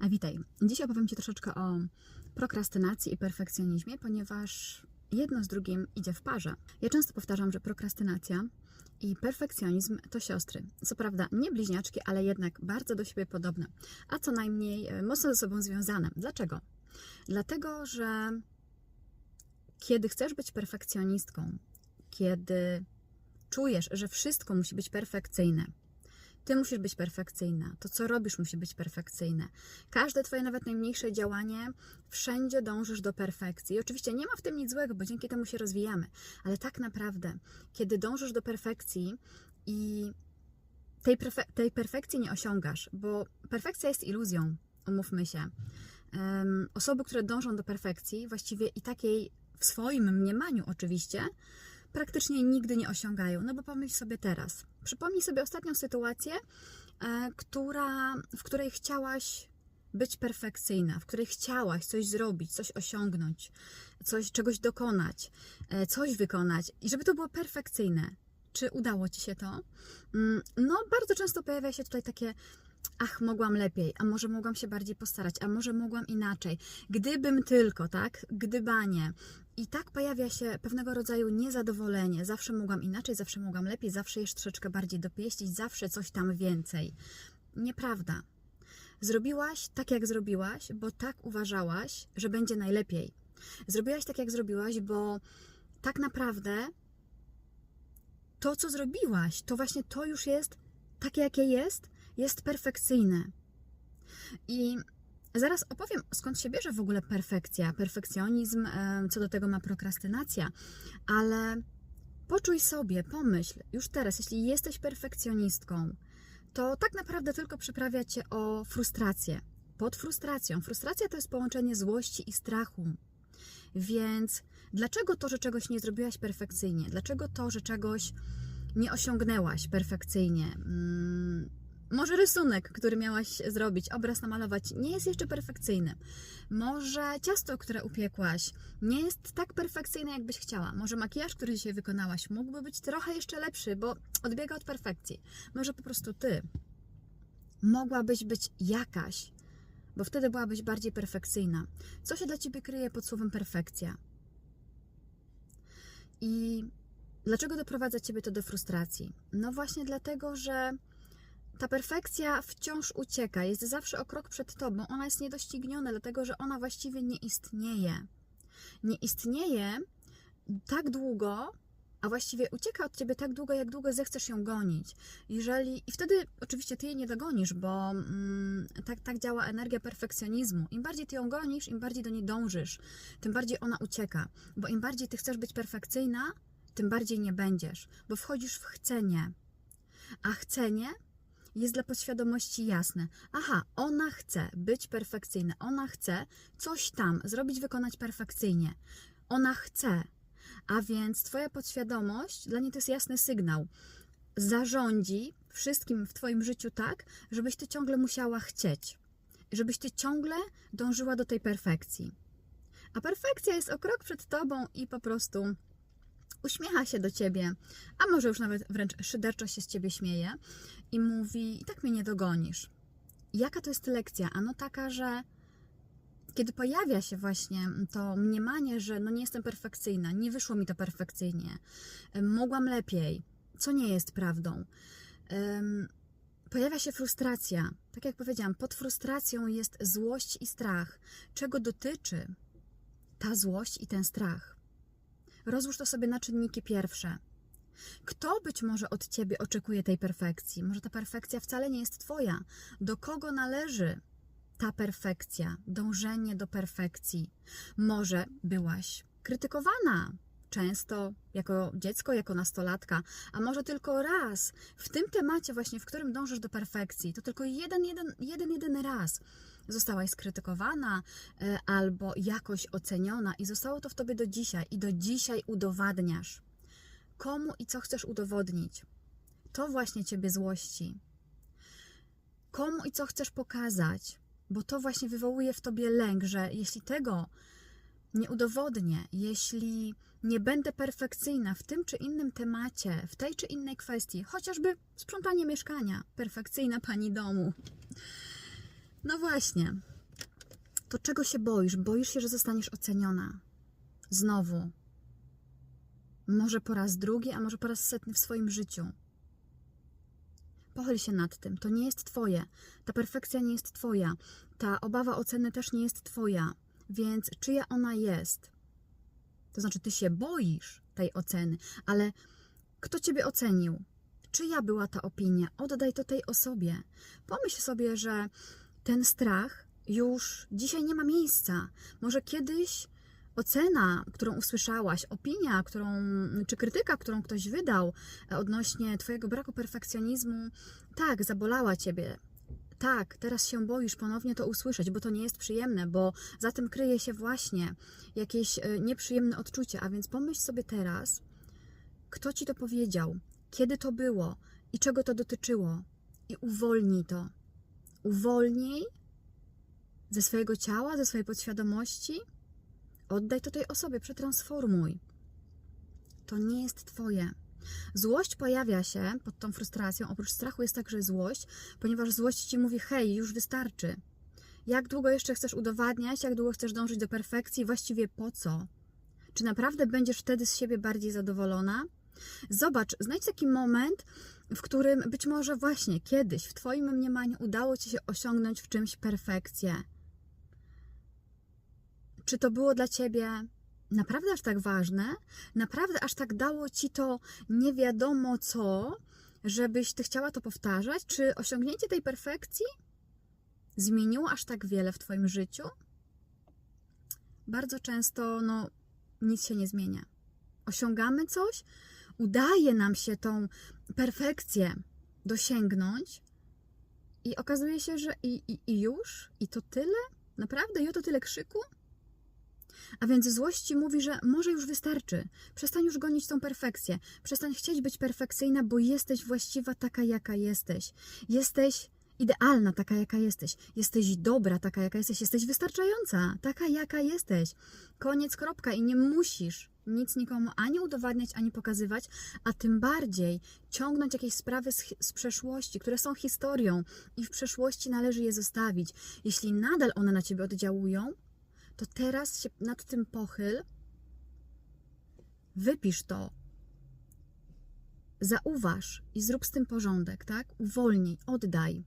Witaj. Dzisiaj opowiem Ci troszeczkę o prokrastynacji i perfekcjonizmie, ponieważ jedno z drugim idzie w parze. Ja często powtarzam, że prokrastynacja i perfekcjonizm to siostry. Co prawda nie bliźniaczki, ale jednak bardzo do siebie podobne, a co najmniej e, mocno ze sobą związane. Dlaczego? Dlatego, że kiedy chcesz być perfekcjonistką, kiedy czujesz, że wszystko musi być perfekcyjne, ty musisz być perfekcyjna. To, co robisz, musi być perfekcyjne. Każde Twoje, nawet najmniejsze działanie, wszędzie dążysz do perfekcji. I oczywiście nie ma w tym nic złego, bo dzięki temu się rozwijamy. Ale tak naprawdę, kiedy dążysz do perfekcji i tej, prefe- tej perfekcji nie osiągasz, bo perfekcja jest iluzją, umówmy się. Em, osoby, które dążą do perfekcji, właściwie i takiej w swoim mniemaniu oczywiście, praktycznie nigdy nie osiągają. No bo pomyśl sobie teraz. Przypomnij sobie ostatnią sytuację, e, która, w której chciałaś być perfekcyjna, w której chciałaś coś zrobić, coś osiągnąć, coś, czegoś dokonać, e, coś wykonać i żeby to było perfekcyjne. Czy udało Ci się to? Mm, No, bardzo często pojawia się tutaj takie ach, mogłam lepiej, a może mogłam się bardziej postarać, a może mogłam inaczej. Gdybym tylko, tak? Gdybanie. I tak pojawia się pewnego rodzaju niezadowolenie. Zawsze mogłam inaczej, zawsze mogłam lepiej, zawsze jeszcze troszeczkę bardziej dopieścić, zawsze coś tam więcej. Nieprawda. Zrobiłaś tak, jak zrobiłaś, bo tak uważałaś, że będzie najlepiej. Zrobiłaś tak, jak zrobiłaś, bo tak naprawdę to, co zrobiłaś, to właśnie to już jest takie, jakie jest, jest perfekcyjne. I zaraz opowiem, skąd się bierze w ogóle perfekcja, perfekcjonizm, e, co do tego ma prokrastynacja, ale poczuj sobie, pomyśl już teraz, jeśli jesteś perfekcjonistką, to tak naprawdę tylko przyprawia cię o frustrację. Pod frustracją. Frustracja to jest połączenie złości i strachu. Więc dlaczego to, że czegoś nie zrobiłaś perfekcyjnie? Dlaczego to, że czegoś nie osiągnęłaś perfekcyjnie? Mm, może rysunek, który miałaś zrobić, obraz namalować, nie jest jeszcze perfekcyjny. Może ciasto, które upiekłaś, nie jest tak perfekcyjne, jakbyś chciała. Może makijaż, który dzisiaj wykonałaś, mógłby być trochę jeszcze lepszy, bo odbiega od perfekcji. Może po prostu ty mogłabyś być jakaś, bo wtedy byłabyś bardziej perfekcyjna. Co się dla ciebie kryje pod słowem perfekcja? I dlaczego doprowadza ciebie to do frustracji? No właśnie dlatego, że ta perfekcja wciąż ucieka, jest zawsze o krok przed tobą, ona jest niedościgniona, dlatego że ona właściwie nie istnieje. Nie istnieje tak długo, a właściwie ucieka od ciebie tak długo, jak długo zechcesz ją gonić. Jeżeli, I wtedy oczywiście ty jej nie dogonisz, bo mm, tak, tak działa energia perfekcjonizmu. Im bardziej ty ją gonisz, im bardziej do niej dążysz, tym bardziej ona ucieka. Bo im bardziej ty chcesz być perfekcyjna, tym bardziej nie będziesz, bo wchodzisz w chcenie. A chcenie jest dla podświadomości jasne. Aha, ona chce być perfekcyjna, ona chce coś tam zrobić, wykonać perfekcyjnie. Ona chce. A więc Twoja podświadomość, dla niej to jest jasny sygnał. Zarządzi wszystkim w Twoim życiu tak, żebyś Ty ciągle musiała chcieć. Żebyś Ty ciągle dążyła do tej perfekcji. A perfekcja jest o krok przed Tobą i po prostu uśmiecha się do ciebie, a może już nawet wręcz szyderczo się z ciebie śmieje i mówi: I tak mnie nie dogonisz. Jaka to jest lekcja? Ano taka, że kiedy pojawia się właśnie to mniemanie, że no nie jestem perfekcyjna, nie wyszło mi to perfekcyjnie, mogłam lepiej, co nie jest prawdą. em, Pojawia się frustracja. Tak jak powiedziałam, pod frustracją jest złość i strach. Czego dotyczy ta złość i ten strach? Rozłóż to sobie na czynniki pierwsze. Kto być może od ciebie oczekuje tej perfekcji? Może ta perfekcja wcale nie jest twoja. Do kogo należy ta perfekcja, dążenie do perfekcji? Może byłaś krytykowana często jako dziecko, jako nastolatka, a może tylko raz w tym temacie właśnie, w którym dążysz do perfekcji, to tylko jeden, jeden, jeden, jedyny raz zostałaś skrytykowana e, albo jakoś oceniona i zostało to w tobie do dzisiaj i do dzisiaj udowadniasz. Komu i co chcesz udowodnić? To właśnie ciebie złości. Komu i co chcesz pokazać? Bo to właśnie wywołuje w tobie lęk, że jeśli tego nie udowodnię, jeśli nie będę perfekcyjna w tym czy innym temacie, w tej czy innej kwestii, chociażby sprzątanie mieszkania, perfekcyjna pani domu, No właśnie. To czego się boisz? Boisz się, że zostaniesz oceniona. Znowu. Może po raz drugi, a może po raz setny w swoim życiu. Pochyl się nad tym. To nie jest Twoje. Ta perfekcja nie jest Twoja. Ta obawa oceny też nie jest Twoja. Więc czyja ona jest? To znaczy, Ty się boisz tej oceny, ale kto Ciebie ocenił? Czyja była ta opinia? Oddaj to tej osobie. Pomyśl sobie, że ten strach już dzisiaj nie ma miejsca. Może kiedyś ocena, którą usłyszałaś, opinia, którą, czy krytyka, którą ktoś wydał e, odnośnie Twojego braku perfekcjonizmu, tak, zabolała Ciebie. Tak, teraz się boisz ponownie to usłyszeć, bo to nie jest przyjemne, bo za tym kryje się właśnie jakieś e, nieprzyjemne odczucie. A więc pomyśl sobie teraz, kto ci to powiedział, kiedy to było i czego to dotyczyło, i uwolnij to. Uwolnij ze swojego ciała, ze swojej podświadomości. Oddaj to tej osobie, przetransformuj. To nie jest Twoje. Złość pojawia się pod tą frustracją. Oprócz strachu jest także złość, ponieważ złość ci mówi: hej, już wystarczy. Jak długo jeszcze chcesz udowadniać, jak długo chcesz dążyć do perfekcji, właściwie po co? Czy naprawdę będziesz wtedy z siebie bardziej zadowolona? Zobacz, znajdź taki moment, w którym być może właśnie kiedyś w Twoim mniemaniu udało Ci się osiągnąć w czymś perfekcję. Czy to było dla Ciebie naprawdę aż tak ważne? Naprawdę aż tak dało Ci to nie wiadomo co, żebyś Ty chciała to powtarzać? Czy osiągnięcie tej perfekcji zmieniło aż tak wiele w Twoim życiu? Bardzo często no, nic się nie zmienia. Osiągamy coś, udaje nam się tą perfekcję dosięgnąć i okazuje się, że i, i, i już? I to tyle? Naprawdę? I to tyle krzyku? A więc złość mówi, że może już wystarczy. Przestań już gonić tą perfekcję. Przestań chcieć być perfekcyjna, bo jesteś właściwa taka, jaka jesteś. Jesteś idealna taka, jaka jesteś. Jesteś dobra taka, jaka jesteś. Jesteś wystarczająca taka, jaka jesteś. Koniec, kropka. I nie musisz nic nikomu ani udowadniać, ani pokazywać, a tym bardziej ciągnąć jakieś sprawy z, z przeszłości, które są historią i w przeszłości należy je zostawić. Jeśli nadal one na ciebie oddziałują, to teraz się nad tym pochyl, wypisz to, zauważ i zrób z tym porządek, tak? Uwolnij, oddaj.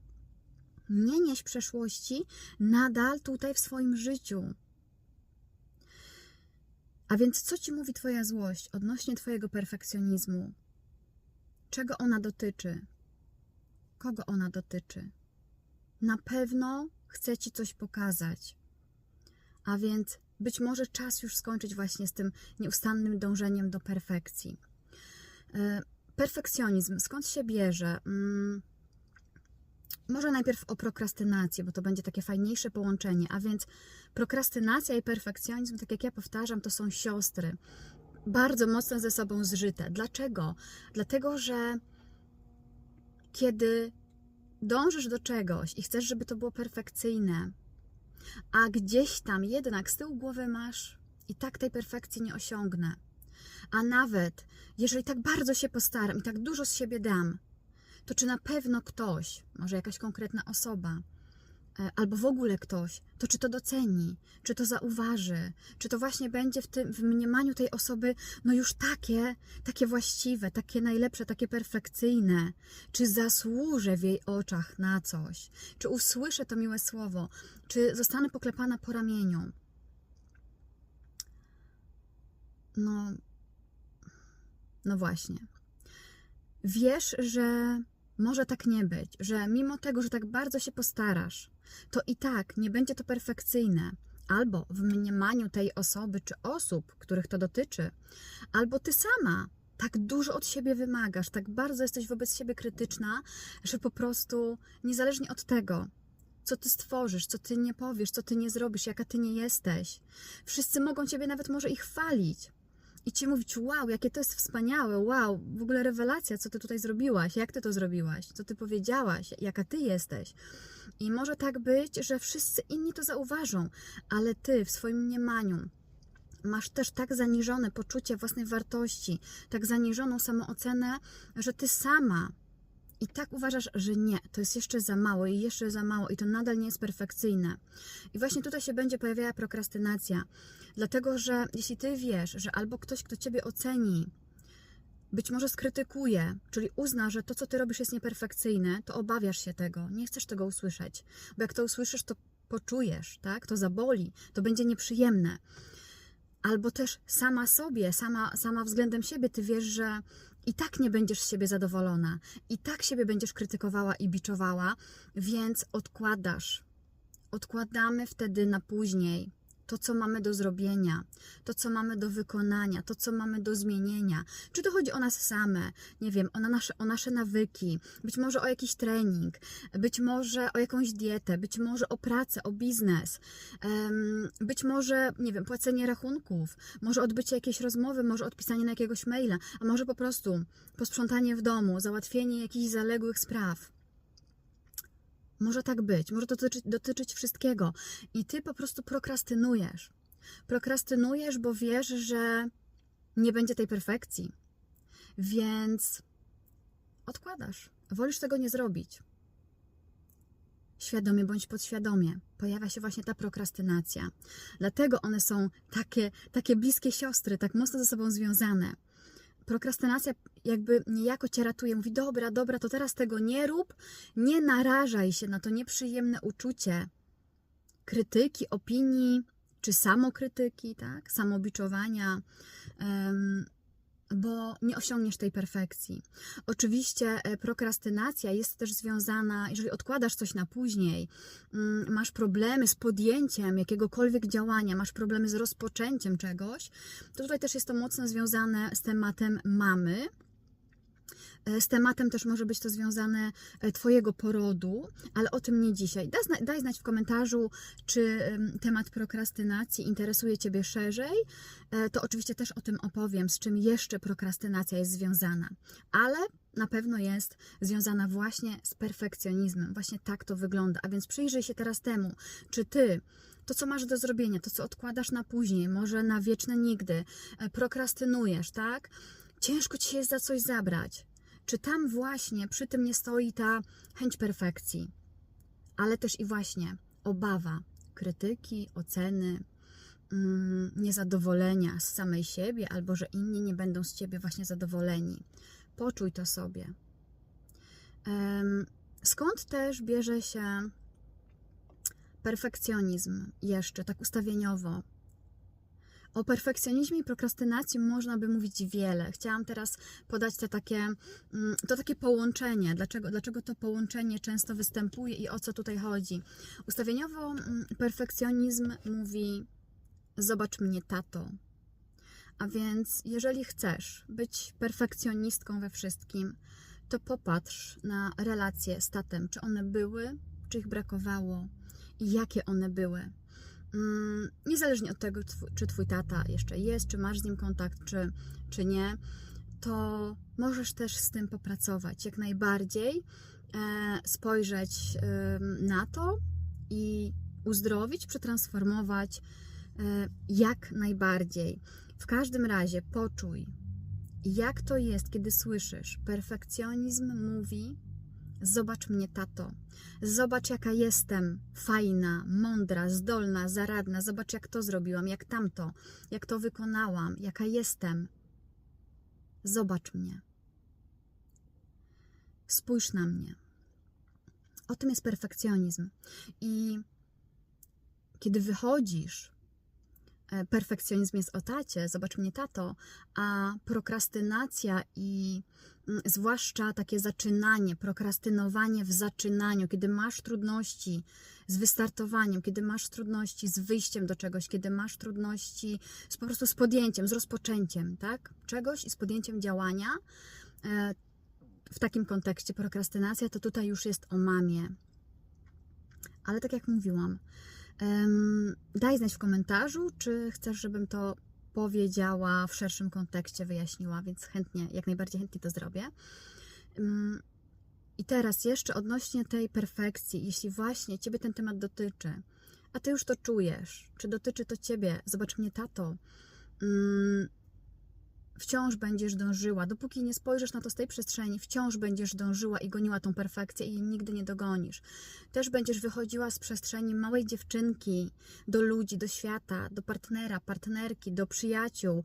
Nie nieś przeszłości nadal tutaj w swoim życiu. A więc co ci mówi Twoja złość odnośnie Twojego perfekcjonizmu? Czego ona dotyczy? Kogo ona dotyczy? Na pewno chce Ci coś pokazać. A więc być może czas już skończyć właśnie z tym nieustannym dążeniem do perfekcji. E, Perfekcjonizm, skąd się bierze? Może najpierw o prokrastynacji, bo to będzie takie fajniejsze połączenie. A więc prokrastynacja i perfekcjonizm, tak jak ja powtarzam, to są siostry. Bardzo mocno ze sobą zżyte. Dlaczego? Dlatego, że kiedy dążysz do czegoś i chcesz, żeby to było perfekcyjne, a gdzieś tam jednak z tyłu głowy masz i tak tej perfekcji nie osiągnę. A nawet jeżeli tak bardzo się postaram i tak dużo z siebie dam, to czy na pewno ktoś, może jakaś konkretna osoba, e, albo w ogóle ktoś, to czy to doceni, czy to zauważy, czy to właśnie będzie w tym w mniemaniu tej osoby, no już takie, takie właściwe, takie najlepsze, takie perfekcyjne, czy zasłużę w jej oczach na coś, czy usłyszę to miłe słowo, czy zostanę poklepana po ramieniu. No, no właśnie. Wiesz, że może tak nie być, że mimo tego, że tak bardzo się postarasz, to i tak nie będzie to perfekcyjne. Albo w mniemaniu tej osoby czy osób, których to dotyczy, albo ty sama tak dużo od siebie wymagasz, tak bardzo jesteś wobec siebie krytyczna, że po prostu niezależnie od tego, co ty stworzysz, co ty nie powiesz, co ty nie zrobisz, jaka ty nie jesteś, wszyscy mogą ciebie nawet może i chwalić, i ci mówić, wow, jakie to jest wspaniałe, wow, w ogóle rewelacja, co ty tutaj zrobiłaś, jak ty to zrobiłaś, co ty powiedziałaś, jaka ty jesteś. I może tak być, że wszyscy inni to zauważą, ale ty w swoim mniemaniu masz też tak zaniżone poczucie własnej wartości, tak zaniżoną samoocenę, że ty sama i tak uważasz, że nie, to jest jeszcze za mało i jeszcze za mało i to nadal nie jest perfekcyjne. I właśnie tutaj się będzie pojawiała prokrastynacja. Dlatego, że jeśli ty wiesz, że albo ktoś, kto ciebie oceni, być może skrytykuje, czyli uzna, że to, co ty robisz, jest nieperfekcyjne, to obawiasz się tego, nie chcesz tego usłyszeć. Bo jak to usłyszysz, to poczujesz, tak? To zaboli, to będzie nieprzyjemne. Albo też sama sobie, sama, sama względem siebie, ty wiesz, że i tak nie będziesz z siebie zadowolona, i tak siebie będziesz krytykowała i biczowała, więc odkładasz. Odkładamy wtedy na później to, co mamy do zrobienia, to, co mamy do wykonania, to, co mamy do zmienienia. Czy to chodzi o nas same, nie wiem, o nasze, o nasze nawyki, być może o jakiś trening, być może o jakąś dietę, być może o pracę, o biznes, być może, nie wiem, płacenie rachunków, może odbycie jakiejś rozmowy, może odpisanie na jakiegoś maila, a może po prostu posprzątanie w domu, załatwienie jakichś zaległych spraw. Może tak być, może to dotyczyć, dotyczyć wszystkiego. I ty po prostu prokrastynujesz. Prokrastynujesz, bo wiesz, że nie będzie tej perfekcji. Więc odkładasz. Wolisz tego nie zrobić. Świadomie bądź podświadomie pojawia się właśnie ta prokrastynacja. Dlatego one są takie, takie bliskie siostry, tak mocno ze sobą związane prokrastynacja jakby niejako cię ratuje. Mówi, dobra, dobra, to teraz tego nie rób, nie narażaj się na to nieprzyjemne uczucie krytyki, opinii, czy samokrytyki, tak? samobiczowania, um, bo nie osiągniesz tej perfekcji. Oczywiście e, prokrastynacja jest też związana, jeżeli odkładasz coś na później, mm, masz problemy z podjęciem jakiegokolwiek działania, masz problemy z rozpoczęciem czegoś, to tutaj też jest to mocno związane z tematem mamy, Z tematem też może być to związane e, Twojego porodu, ale o tym nie dzisiaj. Daj, zna- daj znać w komentarzu, czy em, temat prokrastynacji interesuje Ciebie szerzej. E, To oczywiście też o tym opowiem, z czym jeszcze prokrastynacja jest związana. Ale na pewno jest związana właśnie z perfekcjonizmem. Właśnie tak to wygląda. A więc przyjrzyj się teraz temu, czy Ty to, co masz do zrobienia, to, co odkładasz na później, może na wieczne nigdy, e, prokrastynujesz, tak? Ciężko ci jest za coś zabrać. Czy tam właśnie przy tym nie stoi ta chęć perfekcji, ale też i właśnie obawa krytyki, oceny, mm, niezadowolenia z samej siebie, albo że inni nie będą z ciebie właśnie zadowoleni. Poczuj to sobie. Skąd też bierze się perfekcjonizm jeszcze, tak ustawieniowo? O perfekcjonizmie i prokrastynacji można by mówić wiele. Chciałam teraz podać te takie, mm, to takie połączenie. Dlaczego, dlaczego to połączenie często występuje i o co tutaj chodzi? Ustawieniowo mm, perfekcjonizm mówi: Zobacz mnie, tato. A więc, jeżeli chcesz być perfekcjonistką we wszystkim, to popatrz na relacje z tatem. Czy one były, czy ich brakowało i jakie one były. Mm, niezależnie od tego, czy twój tata jeszcze jest, czy masz z nim kontakt, czy, czy nie, to możesz też z tym popracować jak najbardziej, e, spojrzeć na to i uzdrowić, przetransformować e, jak najbardziej. W każdym razie poczuj, jak to jest, kiedy słyszysz, perfekcjonizm mówi, Zobacz mnie, tato. Zobacz, jaka jestem fajna, mądra, zdolna, zaradna. Zobacz, jak to zrobiłam, jak tamto, jak to wykonałam, jaka jestem. Zobacz mnie. Spójrz na mnie. O tym jest perfekcjonizm. I kiedy wychodzisz, perfekcjonizm jest o tacie, zobacz mnie, tato, a prokrastynacja i mm, zwłaszcza takie zaczynanie, prokrastynowanie w zaczynaniu, kiedy masz trudności z wystartowaniem, kiedy masz trudności z wyjściem do czegoś, kiedy masz trudności z po prostu z podjęciem, z rozpoczęciem, tak? Czegoś i z podjęciem działania. e, W takim kontekście prokrastynacja to tutaj już jest o mamie. Ale tak jak mówiłam, daj znać w komentarzu, czy chcesz, żebym to powiedziała w szerszym kontekście, wyjaśniła, więc chętnie, jak najbardziej chętnie to zrobię. I teraz jeszcze odnośnie tej perfekcji, jeśli właśnie Ciebie ten temat dotyczy, a Ty już to czujesz, czy dotyczy to Ciebie, zobacz mnie, tato, wciąż będziesz dążyła. Dopóki nie spojrzysz na to z tej przestrzeni, wciąż będziesz dążyła i goniła tą perfekcję i jej nigdy nie dogonisz. Też będziesz wychodziła z przestrzeni małej dziewczynki do ludzi, do świata, do partnera, partnerki, do przyjaciół,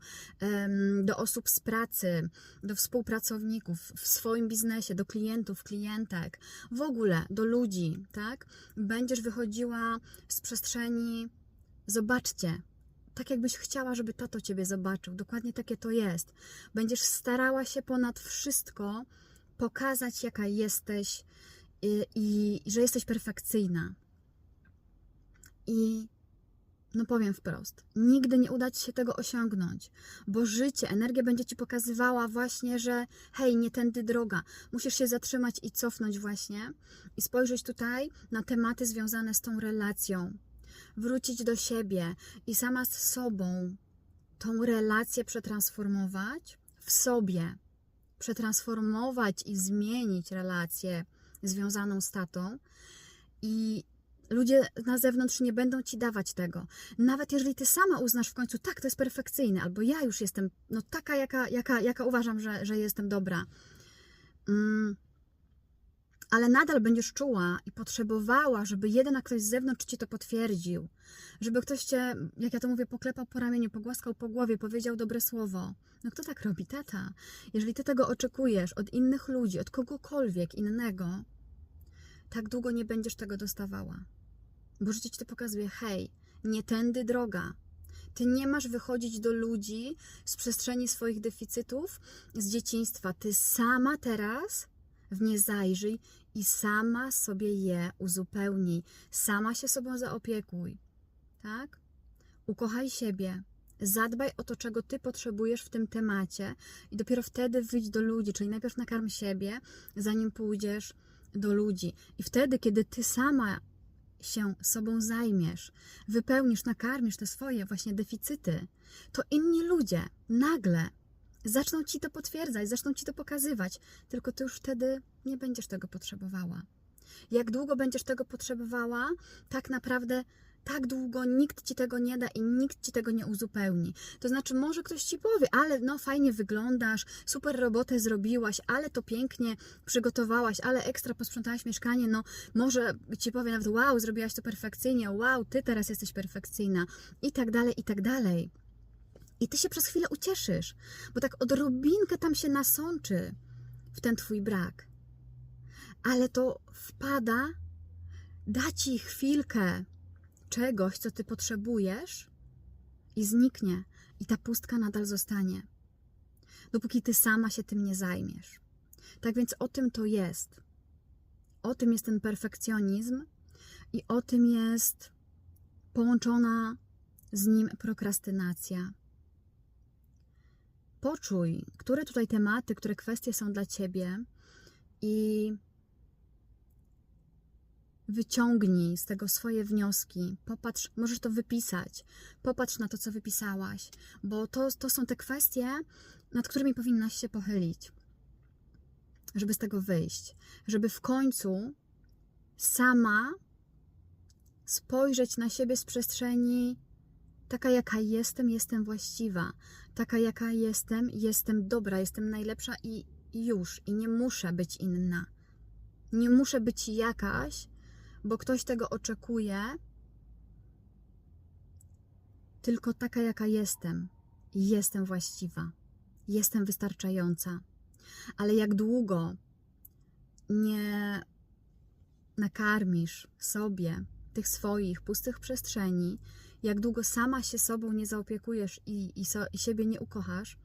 do osób z pracy, do współpracowników w swoim biznesie, do klientów, klientek, w ogóle do ludzi, tak? Będziesz wychodziła z przestrzeni, zobaczcie, tak jakbyś chciała, żeby tato ciebie zobaczył. Dokładnie takie to jest. Będziesz starała się ponad wszystko pokazać, jaka jesteś i, i, i że jesteś perfekcyjna. I no powiem wprost, nigdy nie uda ci się tego osiągnąć, bo życie, energia będzie ci pokazywała właśnie, że hej, nie tędy droga. Musisz się zatrzymać i cofnąć właśnie i spojrzeć tutaj na tematy związane z tą relacją. Wrócić do siebie i sama z sobą tą relację przetransformować w sobie. Przetransformować i zmienić relację związaną z tatą i Ludzie na zewnątrz nie będą ci dawać tego. Nawet jeżeli ty sama uznasz w końcu, tak, to jest perfekcyjne, albo ja już jestem no, taka, jaka, jaka, jaka uważam, że, że jestem dobra. Mm. Ale nadal będziesz czuła i potrzebowała, żeby jednak ktoś z zewnątrz ci to potwierdził. Żeby ktoś cię, jak ja to mówię, poklepał po ramieniu, pogłaskał po głowie, powiedział dobre słowo. No kto tak robi? Tata. Jeżeli ty tego oczekujesz od innych ludzi, od kogokolwiek innego, tak długo nie będziesz tego dostawała. Bo życie ci to pokazuje, hej, nie tędy droga. Ty nie masz wychodzić do ludzi z przestrzeni swoich deficytów z dzieciństwa. Ty sama teraz w nie zajrzyj i sama sobie je uzupełnij. Sama się sobą zaopiekuj. Tak? Ukochaj siebie. Zadbaj o to, czego ty potrzebujesz w tym temacie, i dopiero wtedy wyjdź do ludzi, czyli najpierw nakarm siebie, zanim pójdziesz do ludzi. I wtedy, kiedy ty sama się sobą zajmiesz, wypełnisz, nakarmisz te swoje właśnie deficyty, to inni ludzie nagle zaczną ci to potwierdzać, zaczną ci to pokazywać, tylko ty już wtedy nie będziesz tego potrzebowała. Jak długo będziesz tego potrzebowała, tak naprawdę tak długo nikt ci tego nie da i nikt ci tego nie uzupełni. To znaczy, może ktoś ci powie, ale no fajnie wyglądasz, super robotę zrobiłaś, ale to pięknie przygotowałaś, ale ekstra posprzątałaś mieszkanie, no może ci powie nawet, wow, zrobiłaś to perfekcyjnie, wow, ty teraz jesteś perfekcyjna i tak dalej, i tak dalej. I ty się przez chwilę ucieszysz, bo tak odrobinkę tam się nasączy w ten twój brak. Ale to wpada, da ci chwilkę czegoś, co ty potrzebujesz i zniknie, i ta pustka nadal zostanie, dopóki ty sama się tym nie zajmiesz. Tak więc o tym to jest. O tym jest ten perfekcjonizm i o tym jest połączona z nim prokrastynacja. Poczuj, które tutaj tematy, które kwestie są dla ciebie i wyciągnij z tego swoje wnioski, popatrz, możesz to wypisać, popatrz na to, co wypisałaś, bo to, to są te kwestie, nad którymi powinnaś się pochylić, żeby z tego wyjść, żeby w końcu sama spojrzeć na siebie z przestrzeni taka, jaka jestem, jestem właściwa, taka, jaka jestem, jestem dobra, jestem najlepsza i, już, i nie muszę być inna. Nie muszę być jakaś, bo ktoś tego oczekuje, tylko taka, jaka jestem. Jestem właściwa, jestem wystarczająca. Ale jak długo nie nakarmisz sobie tych swoich pustych przestrzeni, jak długo sama się sobą nie zaopiekujesz i, i, so, i siebie nie ukochasz,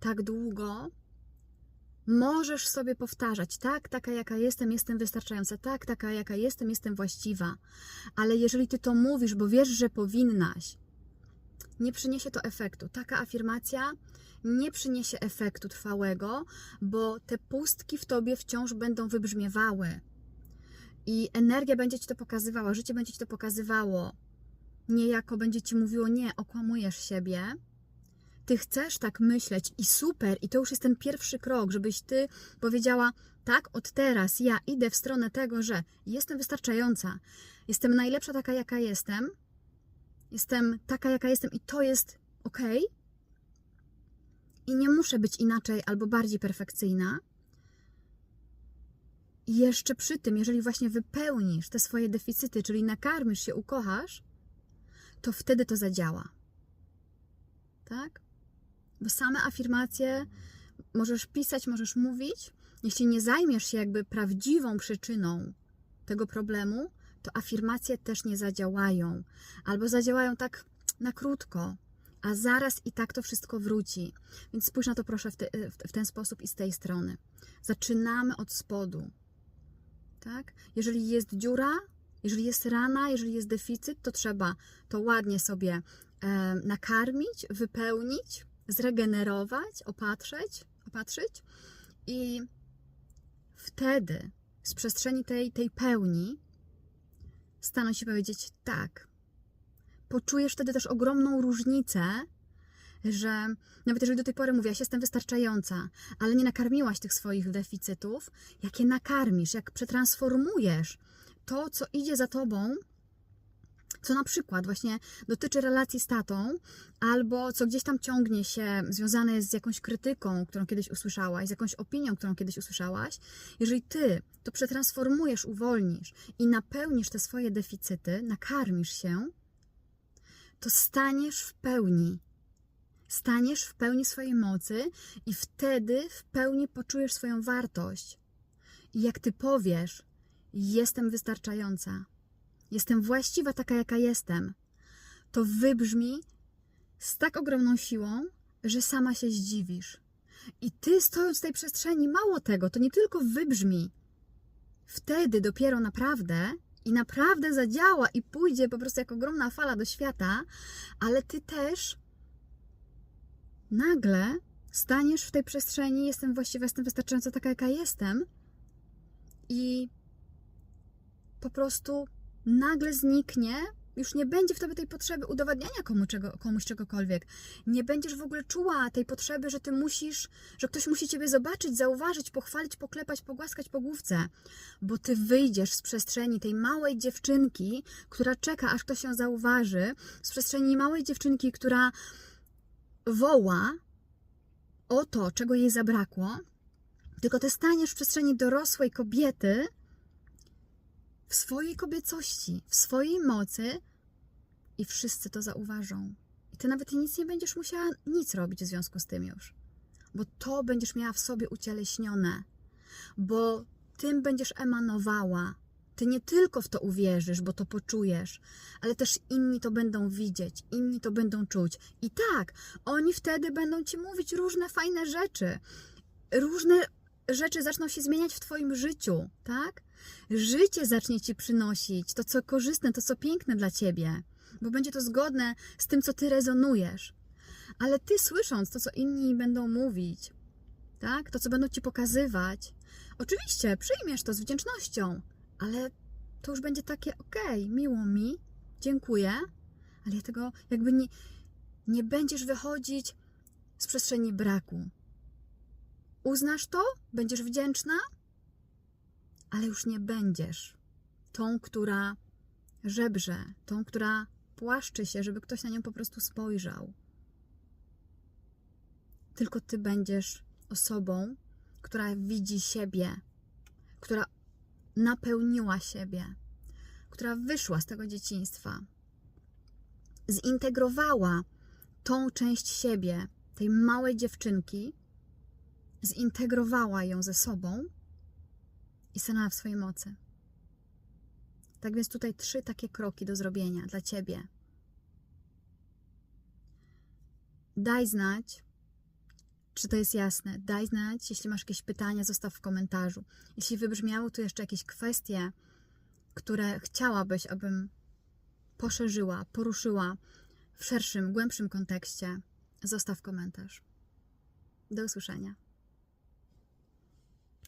tak długo Możesz sobie powtarzać, tak, taka jaka jestem, jestem wystarczająca, tak, taka jaka jestem, jestem właściwa. Ale jeżeli ty to mówisz, bo wiesz, że powinnaś, nie przyniesie to efektu. Taka afirmacja nie przyniesie efektu trwałego, bo te pustki w tobie wciąż będą wybrzmiewały. I energia będzie ci to pokazywała, życie będzie ci to pokazywało. Niejako będzie ci mówiło, nie, okłamujesz siebie ty chcesz tak myśleć i super, i to już jest ten pierwszy krok, żebyś ty powiedziała, tak, od teraz ja idę w stronę tego, że jestem wystarczająca, jestem najlepsza taka, jaka jestem, jestem taka, jaka jestem, i to jest ok. i nie muszę być inaczej albo bardziej perfekcyjna. I jeszcze przy tym, jeżeli właśnie wypełnisz te swoje deficyty, czyli nakarmisz się, ukochasz, to wtedy to zadziała. Tak? Bo same afirmacje możesz pisać, możesz mówić. Jeśli nie zajmiesz się jakby prawdziwą przyczyną tego problemu, to afirmacje też nie zadziałają. Albo zadziałają tak na krótko, a zaraz i tak to wszystko wróci. Więc spójrz na to proszę w, te, w ten sposób i z tej strony. Zaczynamy od spodu. Tak? Jeżeli jest dziura, jeżeli jest rana, jeżeli jest deficyt, to trzeba to ładnie sobie e, nakarmić, wypełnić, zregenerować, opatrzeć, opatrzyć i wtedy z przestrzeni tej, tej pełni staną się powiedzieć tak. Poczujesz wtedy też ogromną różnicę, że nawet jeżeli do tej pory mówiłaś, jestem wystarczająca, ale nie nakarmiłaś tych swoich deficytów, jak je nakarmisz, jak przetransformujesz to, co idzie za tobą, co na przykład właśnie dotyczy relacji z tatą, albo co gdzieś tam ciągnie się, związane jest z jakąś krytyką, którą kiedyś usłyszałaś, z jakąś opinią, którą kiedyś usłyszałaś, jeżeli ty to przetransformujesz, uwolnisz i napełnisz te swoje deficyty, nakarmisz się, to staniesz w pełni. Staniesz w pełni swojej mocy i wtedy w pełni poczujesz swoją wartość. I jak ty powiesz, jestem wystarczająca, jestem właściwa taka, jaka jestem, to wybrzmi z tak ogromną siłą, że sama się zdziwisz. I ty stojąc w tej przestrzeni, mało tego, to nie tylko wybrzmi, wtedy dopiero naprawdę i naprawdę zadziała i pójdzie po prostu jak ogromna fala do świata, ale ty też nagle staniesz w tej przestrzeni, jestem właściwa, jestem wystarczająco taka, jaka jestem i po prostu nagle zniknie, już nie będzie w tobie tej potrzeby udowadniania komu czego, komuś czegokolwiek. Nie będziesz w ogóle czuła tej potrzeby, że ty musisz, że ktoś musi ciebie zobaczyć, zauważyć, pochwalić, poklepać, pogłaskać po główce, bo ty wyjdziesz z przestrzeni tej małej dziewczynki, która czeka, aż ktoś ją zauważy, z przestrzeni małej dziewczynki, która woła o to, czego jej zabrakło, tylko ty staniesz w przestrzeni dorosłej kobiety, w swojej kobiecości, w swojej mocy i wszyscy to zauważą. I ty nawet nic nie będziesz musiała nic robić w związku z tym już, bo to będziesz miała w sobie ucieleśnione, bo tym będziesz emanowała. Ty nie tylko w to uwierzysz, bo to poczujesz, ale też inni to będą widzieć, inni to będą czuć. I tak, oni wtedy będą ci mówić różne fajne rzeczy. Różne rzeczy zaczną się zmieniać w Twoim życiu, tak? Życie zacznie Ci przynosić to, co korzystne, to, co piękne dla Ciebie, bo będzie to zgodne z tym, co Ty rezonujesz. Ale Ty słysząc to, co inni będą mówić, tak? To, co będą Ci pokazywać, oczywiście przyjmiesz to z wdzięcznością, ale to już będzie takie, okej, okay, miło mi, dziękuję, ale ja tego jakby nie, nie będziesz wychodzić z przestrzeni braku. Uznasz to, będziesz wdzięczna, ale już nie będziesz tą, która żebrze, tą, która płaszczy się, żeby ktoś na nią po prostu spojrzał. Tylko ty będziesz osobą, która widzi siebie, która napełniła siebie, która wyszła z tego dzieciństwa, zintegrowała tą część siebie, tej małej dziewczynki, zintegrowała ją ze sobą i stanęła w swojej mocy. Tak więc tutaj trzy takie kroki do zrobienia dla ciebie. Daj znać, czy to jest jasne. Daj znać, jeśli masz jakieś pytania, zostaw w komentarzu. Jeśli wybrzmiały tu jeszcze jakieś kwestie, które chciałabyś, abym poszerzyła, poruszyła w szerszym, głębszym kontekście, zostaw komentarz. Do usłyszenia.